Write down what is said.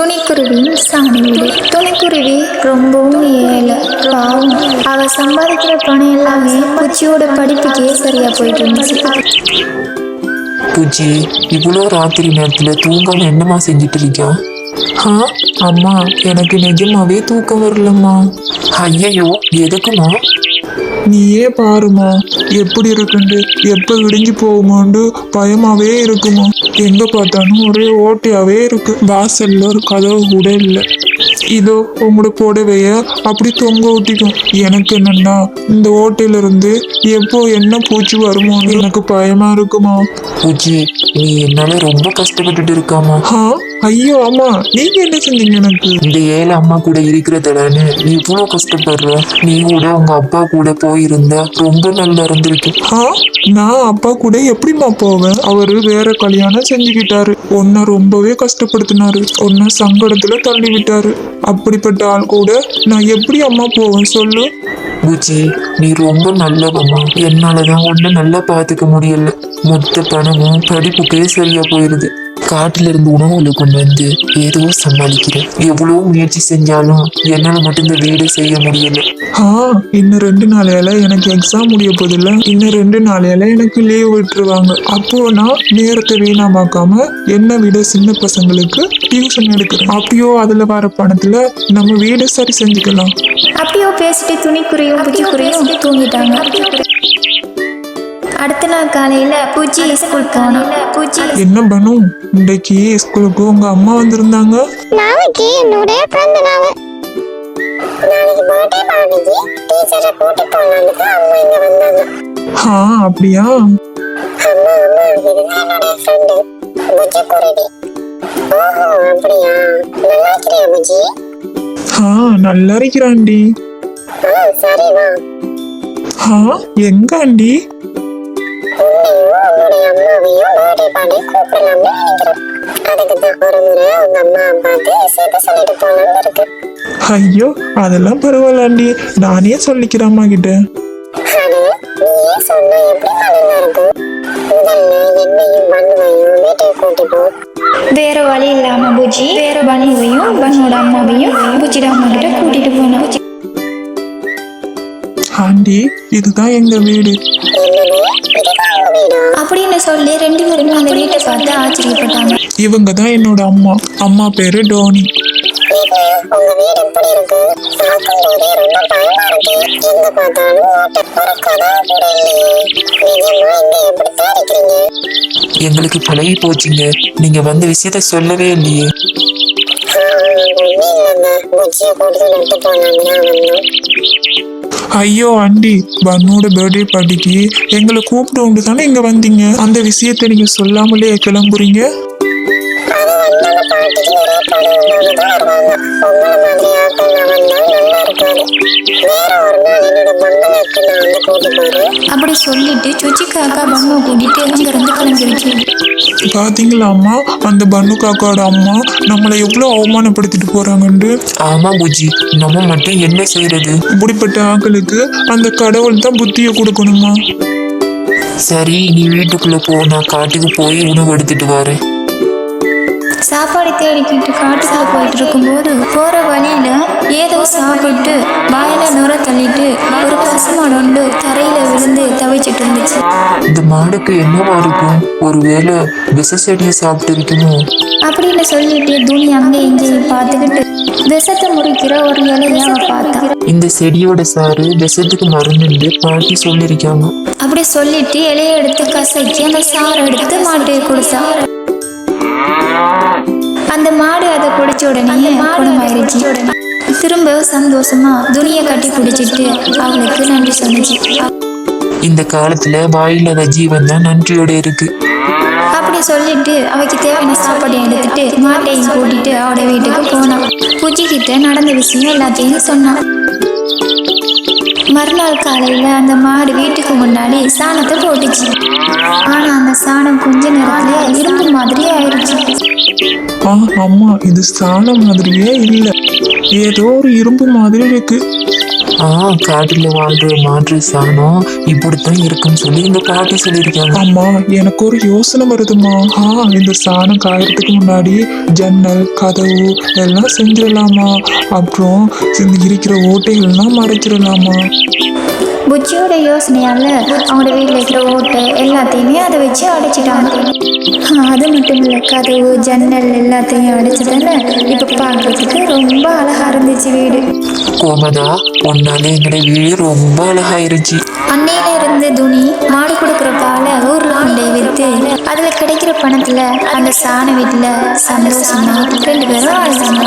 துணிக்குருவி சாணி துணிக்குருவி ரொம்பவும் ஏழை பாவம். அவ சம்பாதிக்கிற பணம் எல்லாமே பூச்சியோட படிப்புக்கே சரியா போயிட்டு இருந்துச்சு. பூச்சி இவ்வளோ ராத்திரி நேரத்தில் தூங்காம என்னம்மா செஞ்சுட்டு இருக்கியா? ஆ அம்மா எனக்கு நிஜமாவே தூக்கம் வரலம்மா. ஐயையோ எதுக்குமா நீயே பாருமா எப்படி இருக்குண்டு எப்ப விடிஞ்சு போகுமாண்டு பயமாவே இருக்குமா. எங்க பார்த்தாலும் ஒரே ஓட்டையாவே இருக்கு. வாசல்ல ஒரு கதவு கூட இல்லை. இதோ உங்களோட புடவைய அப்படி தொங்க விட்டிக்கும் எனக்கு என்னன்னா இந்த ஓட்டையில இருந்து எப்போ என்ன பூச்சி வருமோன்னு எனக்கு பயமா இருக்குமா. பூச்சி நீ என்னால ரொம்ப கஷ்டப்பட்டுட்டு இருக்காமா. ஐயோ அம்மா நீங்க என்ன செஞ்சீங்க எனக்கு? இந்த ஏழை அம்மா கூட இருக்கிறதுலன்னு நீ இவ்வளோ கஷ்டப்படுற. நீ கூட உங்க அப்பா கூட போயிருந்தா. ரொம்ப நல்லா இருந்திருக்கு. ஆ நான் அப்பா கூட எப்படிம்மா போவேன்? அவரு வேற கல்யாணம் செஞ்சுக்கிட்டாரு. உன்னை ரொம்பவே கஷ்டப்படுத்தினாரு. உன்னை சங்கடத்துல தள்ளி விட்டாரு அப்படிப்பட்ட ஆள் கூட நான் எப்படி அம்மா போவேன் சொல்லு? பூச்சி நீ ரொம்ப நல்லவம்மா. என்னாலதான் ஒன்னும் நல்லா பார்த்துக்க முடியல. மொத்த பணமும் படிப்புக்கே சரியா போயிருது. காட்டுல இருந்து உணவுகளை கொண்டு வந்து ஏதோ சமாளிக்கிறேன். எவ்வளோ முயற்சி செஞ்சாலும் என்னால மட்டும் இந்த வீடு செய்ய முடியல. ஆ இன்னும் ரெண்டு நாளையால எனக்கு எக்ஸாம் முடிய போதில்ல இன்னும் ரெண்டு நாளையால எனக்கு லீவ் விட்டுருவாங்க. அப்போ நான் நேரத்தை வீணாமாக்காம என்னை விட சின்ன பசங்களுக்கு டியூஷன் எடுக்கிறேன். அப்பயோ அதுல வர பணத்துல நம்ம வீடு சரி செஞ்சுக்கலாம். அப்படியோ பேசிட்டு துணிக்குருவியும் பூச்சிக்குருவியும் தூங்கிட்டாங்க. அடுத்த நாள் காலையில பூச்சி ஸ்கூல் போனோம். பூச்சி என்ன பண்ணு இன்றைக்கு ஸ்கூலுக்கு உங்க அம்மா வந்திருந்தாங்க. நாளைக்கு என்னுடைய பிறந்த நாள். நாளைக்கு பர்த்டே பார்ட்டிக்கு டீச்சரை கூட்டி தான் அம்மா இங்க வந்தாங்க. ஆ அப்படியா? அம்மா அம்மா இதுதான் என்னுடைய ஃப்ரெண்டு புஜி குருவி. ஓஹோ அப்படியா? நல்லா இருக்கிறியா புஜி ஆ நல்லா இருக்கிறாண்டி ஆ சரி வா. ஆ எங்க ஆண்டி? உன்னுடைய அம்மாவையும் பர்த்டே பார்ட்டி கூப்பிடலாம்னு நினைக்கிறோம் அதுக்கு தான் ஒரு முறை உங்க அம்மா அப்பாவுக்கு சேர்த்து சொல்லிட்டு போகலாம்னு இருக்கு ஐயோ அதெல்லாம் பரவாயில்ல ஆண்டி நானே சொல்லிக்கிறேன் அம்மா கிட்ட நீயே சொன்னா எப்படி நல்லா இருக்கும்? முதல்ல என்னையும் பண்ணுவையும் வீட்டுக்கு கூட்டி போ. வேற வழி இல்லாம பூஜி வேற பனுவையும் பனோட அம்மாவையும் பூச்சியோட அம்மா கிட்ட கூட்டிட்டு போனோம் ஆண்டி இதுதான் எங்க வீடு. அப்படின்னு சொல்லி ரெண்டு பேருமே அந்த வீட்டை பார்த்து ஆச்சரியப்பட்டாங்க. இவங்க தான் என்னோட அம்மா. அம்மா பேரு டோனி. எங்களுக்கு பழகி போச்சுங்க. நீங்க வந்த விஷயத்த சொல்லவே இல்லையே. ஐயோ ஆண்டி பன்னோட பர்த்டே பார்ட்டிக்கு எங்களை கூப்பிட்டு உண்டு தானே இங்க வந்தீங்க? அந்த விஷயத்தை நீங்க சொல்லாமலே கிளம்புறீங்க? அப்படி சொல்லிட்டு சுச்சி காக்கா பன்னு கூட்டிட்டு அங்கிருந்து கிளம்பிடுச்சு பாத்தீங்களா அம்மா? அந்த பன்னு காக்காவோட அம்மா நம்மளை எவ்வளவு அவமானப்படுத்திட்டு போறாங்கன்னு ஆமா பூஜி. நம்ம மட்டும் என்ன செய்யறது இப்படிப்பட்ட ஆட்களுக்கு அந்த கடவுள் தான் புத்தியை கொடுக்கணுமா? சரி நீ வீட்டுக்குள்ள போ. நான் காட்டுக்கு போய் உணவு எடுத்துட்டு வரேன். சாப்பாடு தேடிக்கிட்டு காட்டுக்குள்ள போயிட்டு இருக்கும்போது போற வழியில ஏதோ சாப்பிட்டு வாயில நுர தள்ளிட்டு ஒரு பசுமாடு ஒன்று தரையில விழுந்து தவிச்சிட்டு இருந்துச்சு. இந்த மாடுக்கு என்னவா இருக்கும்? ஒருவேளை விஷ செடியை சாப்பிட்டு இருக்குமோ அப்படின்னு சொல்லிட்டு துணி அங்கே இங்கேயும் பார்த்துக்கிட்டு விஷத்தை முறிக்கிற ஒரு இலையை அவ பார்த்தா? இந்த செடியோட சாறு விஷத்துக்கு மருந்துண்டு பாட்டி சொல்லியிருக்காங்க. அப்படி சொல்லிட்டு இலையை எடுத்து கசக்கி அந்த சாறை எடுத்து மாட்டுக்கு கொடுத்தா. அந்த மாடு அதை குடிச்ச உடனே குணமாயிருச்சு. திரும்ப சந்தோஷமா துணியை கட்டி பிடிச்சிட்டு அவளுக்கு நன்றி சொன்னுச்சு இந்த காலத்துல வாயில்லாத ஜீவன் தான் நன்றியோட இருக்கு. அப்படி சொல்லிட்டு அவைக்கு தேவையான சாப்பாடு எடுத்துட்டு மாட்டையும் கூட்டிட்டு அவட வீட்டுக்கு போனான். பூஜி கிட்ட நடந்த விஷயம் எல்லாத்தையும் சொன்னான். மறுநாள் காலையில அந்த மாடு வீட்டுக்கு முன்னாடி சாணத்தை போட்டுச்சு. ஆனா அந்த சாணம் கொஞ்ச நேரத்திலே இரும்பு மாதிரி ஆயிடுச்சு ஆ அம்மா இது சாணம் மாதிரியே இல்ல. ஏதோ ஒரு இரும்பு மாதிரி இருக்கு. ஆ காட்டில் வாழ்ற மாற்று சாணம் இப்படித்தான் இருக்குன்னு சொல்லி இந்த பாட்டி சொல்லியிருக்காங்க. அம்மா எனக்கு ஒரு யோசனை வருதுமா ஆ இந்த சாணம் காயறதுக்கு முன்னாடி ஜன்னல் கதவு எல்லாம் செஞ்சிடலாமா? அப்புறம் இந்த இருக்கிற ஓட்டைகள்லாம் மறைச்சிடலாமா? புச்சியோட யோசனையால அவங்களோட வீட்டில் இருக்கிற ஓட்டை எல்லாத்தையுமே அதை வச்சு அடைச்சிட்டாங்க. அது மட்டும் இல்லை கதவு ஜன்னல் எல்லாத்தையும் அடைச்சதால இப்போ பார்க்கறதுக்கு ரொம்ப அழகா இருந்துச்சு வீடு. கோமதா உன்னால எங்கட வீடு ரொம்ப அழகாயிருச்சு. அன்னையில இருந்து துணி மாடு கொடுக்குற பாலை ஊர்ல கொண்டே வித்து அதுல கிடைக்கிற பணத்துல அந்த சாண வீட்டுல சந்தோஷமா ரெண்டு பேரும் வாழ்ந்தாங்க.